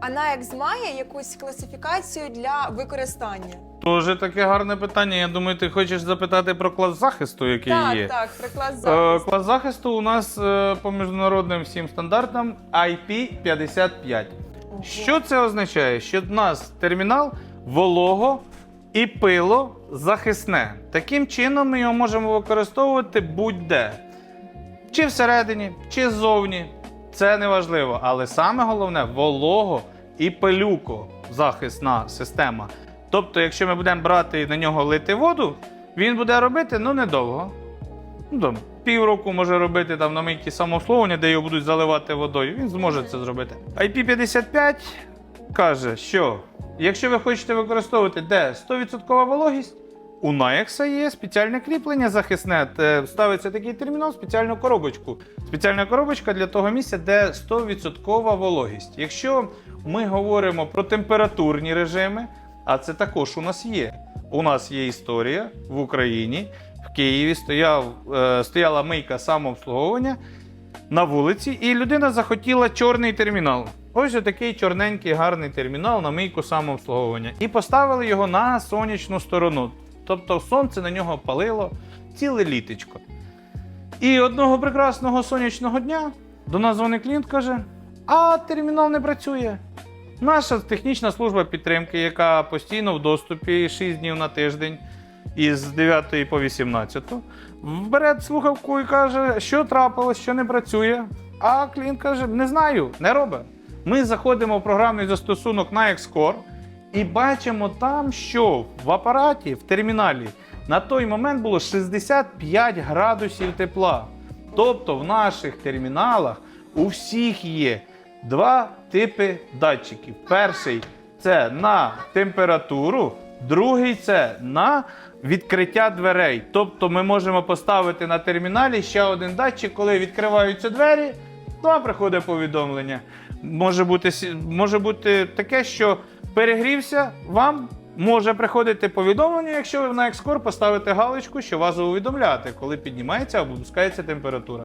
А NAEX має якусь класифікацію для використання? Дуже таке гарне питання. Я думаю, ти хочеш запитати про клас захисту, який так, є. так, приклад Е, захисту. Клас захисту у нас е, по міжнародним всім стандартам IP55. Ого. Що це означає? Що в нас термінал волого і пило захисне. Таким чином ми його можемо використовувати будь-де. Чи всередині, чи ззовні. Це не важливо. Але саме головне волого і пилюко захисна система. Тобто, якщо ми будемо брати на нього лити воду, він буде робити ну недовго. Ну, там, півроку може робити там на мийці самообслуговування, де його будуть заливати водою. Він зможе це зробити. IP55 каже, що якщо ви хочете використовувати де 100% вологість, у Naex є спеціальне кріплення захисне. Ставиться такий термінал спеціальну коробочку. Спеціальна коробочка для того місця, де 100% вологість. Якщо ми говоримо про температурні режими, а це також у нас є. У нас є історія в Україні. В Києві стояв, е, стояла мийка самообслуговування на вулиці, і людина захотіла чорний термінал. Ось такий чорненький гарний термінал на мийку самообслуговування. І поставили його на сонячну сторону. Тобто сонце на нього палило ціле літочко. І одного прекрасного сонячного дня до нас дзвонить клієнт каже: а термінал не працює. Наша технічна служба підтримки, яка постійно в доступі 6 днів на тиждень із 9 по 18, бере слухавку і каже, що трапилось, що не працює. А клієнт каже: не знаю, не робить. Ми заходимо в програмний застосунок на Xcore і бачимо там, що в апараті, в терміналі, на той момент було 65 градусів тепла. Тобто в наших терміналах у всіх є два типи датчиків. Перший це на температуру, другий це на відкриття дверей. Тобто ми можемо поставити на терміналі ще один датчик, коли відкриваються двері, то приходить повідомлення. Може бути, може бути таке, що перегрівся, вам може приходити повідомлення, якщо ви на екскор поставите галочку, що вас увідомляти, коли піднімається або опускається температура.